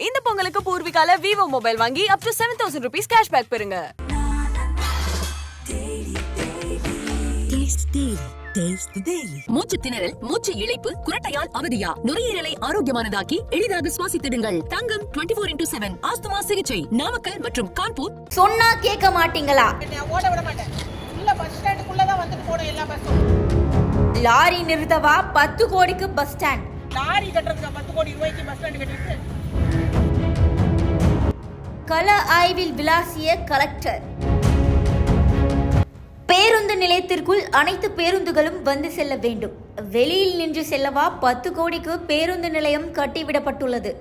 இந்த பொங்கலுக்கு பூர்விகால Vivo mobile வாங்கி up to seven thousand rupees cashback பெறுங்க. மூச்சு திணறல் மூச்சு இழைப்பு குரட்டையால் அவதியா? நுரையீரலை ஆரோக்கியமானதாக்கி எளிதாக சுவாசித்திடுங்கள். Thangam 24 four into seven asthma சிகிச்சை நாமக்கல் மற்றும் கான்பூர். சொன்னா கேட்க மாட்டீங்களா? நான் ஓட விட மாட்டேன். உள்ள பஸ் ஸ்டாண்டுக்குள்ள தான் வந்துட்டு போடும் எல்லா பஸ்ஸும் லாரி நிறுத்தவா? பத்து கோடிக்கு பஸ் ஸ்டாண்ட் லாரி கட்டுறதுக்கு பத்து கோடி ரூபாய்க்கு பஸ் ஸ்டாண்டு கட்டிட்டு கள ஆய்வில் விளாசிய கலெக்டர். பேருந்து நிலையத்திற்குள் அனைத்து பேருந்துகளும் வந்து செல்ல வேண்டும். வெளியில் நின்று செல்லவா பத்து கோடிக்கு பேருந்து நிலையம் கட்டிவிடப்பட்டுள்ளது.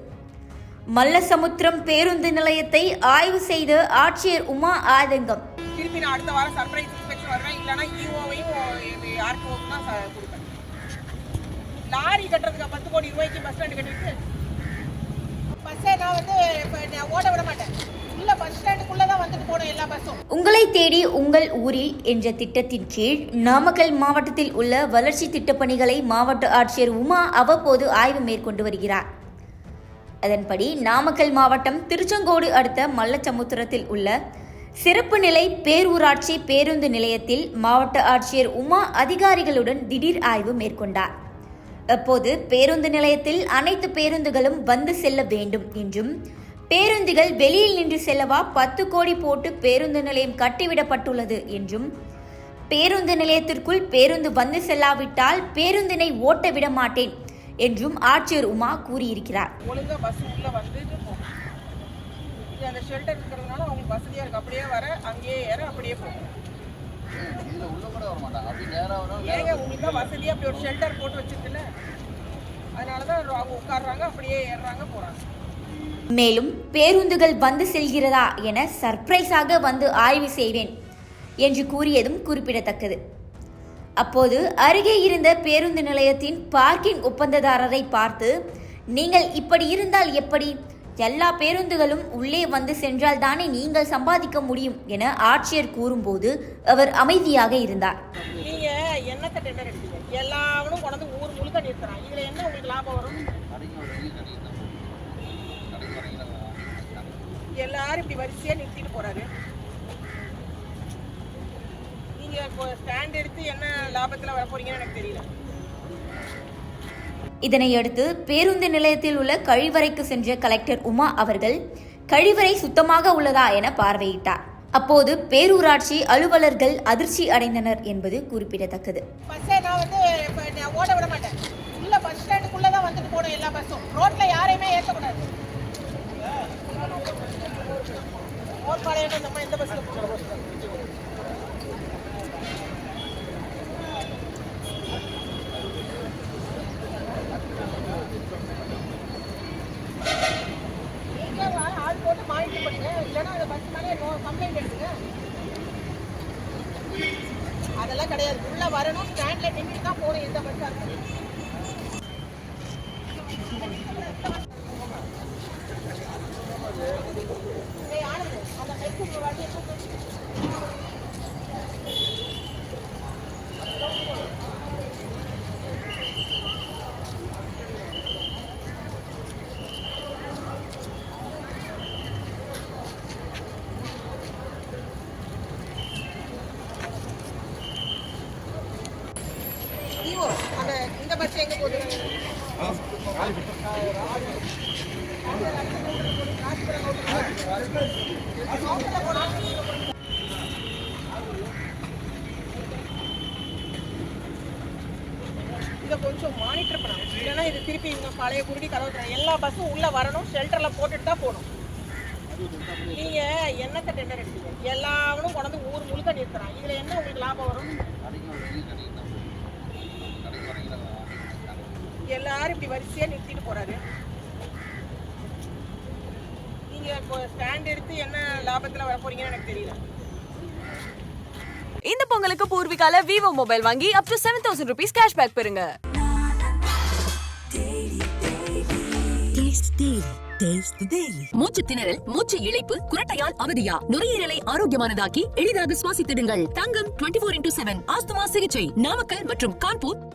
மல்லசமுத்திரம் பேருந்து நிலையத்தை ஆய்வு செய்த ஆட்சியர் உமா ஆதங்கம். திருப்பி நான் அடுத்த வாரம் சர்ப்ரைஸ் இன்ஸ்பெக்ஷன் வருவேன். இல்லைன்னா இஓவையும் ஆர்டிஓவும் தான் கொடுப்பேன். லாரி கட்டுறதுக்கு பத்து கோடி ரூபாய்க்கு பஸ் ஸ்டாண்டு கட்டிட்டு பஸ்ஸை நான் வந்து ஓட விட மாட்டேன். உள்ள பஸ் தான் வந்துட்டு எல்லா பஸ்ஸும் உங்களை தேடி உங்கள் ஊரில் என்ற திட்டத்தின் கீழ் நாமக்கல் மாவட்டத்தில் உள்ள வளர்ச்சி திட்டப்பணிகளை மாவட்ட ஆட்சியர் உமா அவ்வப்போது ஆய்வு மேற்கொண்டு வருகிறார். அதன்படி நாமக்கல் மாவட்டம் திருச்செங்கோடு அடுத்த மல்லச்சமுத்திரத்தில் உள்ள சிறப்பு நிலை பேரூராட்சி பேருந்து நிலையத்தில் மாவட்ட ஆட்சியர் உமா அதிகாரிகளுடன் திடீர் ஆய்வு மேற்கொண்டார். அப்போது பேருந்து நிலையத்தில் அனைத்து பேருந்துகளும் வந்து செல்ல வேண்டும் என்றும் பேருந்துகள் வெளியில் நின்று செல்லவா பத்து கோடி போட்டு பேருந்து நிலையம் கட்டிவிடப்பட்டுள்ளது என்றும் பேருந்து நிலையத்திற்குள் பேருந்து வந்து செல்லாவிட்டால் பேருந்தினை ஓட்ட விட மாட்டேன் என்றும் ஆட்சியர் உமா கூறியிருக்கிறார். ஒழுங்கா பஸ் உள்ள வந்துட்டு அந்த ஷெல்டர் இருக்கிறதுனால அவங்களுக்கு வசதியாக இருக்கு. அப்படியே வர அங்கேயே ஏற அப்படியே போகும் ஏங்க உங்களுக்கு தான் வசதியா அப்படி ஒரு ஷெல்டர் போட்டு வச்சிருக்குல்ல? அதனால தான் அவங்க உட்கார்றாங்க அப்படியே ஏறுறாங்க போறாங்க. மேலும் பேருந்துகள் வந்து செல்கிறதா என சர்ப்ரைஸாக வந்து ஆய்வு செய்வேன் என்று கூறியதும் குறிப்பிடத்தக்கது. அப்போது அருகே இருந்த பேருந்து நிலையத்தின் பார்க்கிங் ஒப்பந்ததாரரை பார்த்து நீங்கள் இப்படி இருந்தால் எப்படி? எல்லா பேருந்துகளும் உள்ளே வந்து சென்றால் தானே நீங்கள் சம்பாதிக்க முடியும் என ஆட்சியர் கூறும்போது அவர் அமைதியாக இருந்தார். நீங்க என்னத்தை டெண்டர் எடுத்தீங்க? எல்லாவனும் கொண்டு ஊர் முழுக்க நிறுத்துறான் இதுல என்ன உங்களுக்கு லாபம் வரும்? எல்லாரும் இப்படி வரிசையா நிறுத்திட்டு போறாரு. நீங்க இப்போ ஸ்டாண்ட் எடுத்து என்ன லாபத்துல வர போறீங்கன்னு எனக்கு தெரியல. இதனையடுத்து பேருந்து நிலையத்தில் உள்ள கழிவறைக்கு சென்ற கலெக்டர் உமா அவர்கள் கழிவறை சுத்தமாக உள்ளதா என பார்வையிட்டார். அப்போது பேரூராட்சி அலுவலர்கள் அதிர்ச்சி அடைந்தனர் என்பது குறிப்பிடத்தக்கது. பஸ்ஸை நான் வந்து ஓட விட மாட்டேன். உள்ள பஸ் ஸ்டாண்டுக்குள்ள தான் வந்துட்டு போடும் எல்லா பஸ்ஸும். ரோட்ல யாரையுமே ஏற்றக்கூடாது ஓட்பாளையம் இந்த பஸ்ஸில் போகணும் நீங்க ஆள் ஆள் போட்டு மானிட்டர் பண்ணுங்க இல்லைன்னா அந்த பஸ் மேலே கம்ப்ளைண்ட் எடுத்துங்க அதெல்லாம் கிடையாது. உள்ள வரணும் ஸ்டாண்ட்ல நின்றுட்டு தான் போகணும் எந்த பஸ்ஸா அந்த இந்த பஸ் எங்க போகுது இதை கொஞ்சம் மானிட்டர் பண்ணணும் இல்லைன்னா இது திருப்பி இவங்க பழைய குருடி கதவு எல்லா பஸ்ஸும் உள்ள வரணும் ஷெல்டர்ல போட்டுட்டு தான் போகணும். நீங்க என்னத்தை டெண்டர் எடுத்தீங்க? எல்லாவனும் கொண்டு ஊர் முழுக்க நிறுத்துறான் இதுல என்ன உங்களுக்கு லாபம் வரும்? எல்லாரும் இப்படி வரிசையா நிறுத்திட்டு போறாரு. நீங்க இப்போ ஸ்டாண்ட் எடுத்து என்ன லாபத்துல வர போறீங்கன்னு எனக்கு தெரியல. இந்த பொங்கலுக்கு பூர்விகால விவோ மொபைல் வாங்கி up to seven thousand rupees cashback பெறுங்க. மூச்சு திணறல் மூச்சு இழைப்பு குரட்டையால் அவதியா. நுரையீரலை ஆரோக்கியமானதாக்கி எளிதாக சுவாசித்திடுங்கள். Thangam 24 four into seven asthma சிகிச்சை நாமக்கல் மற்றும் கான்பூர்.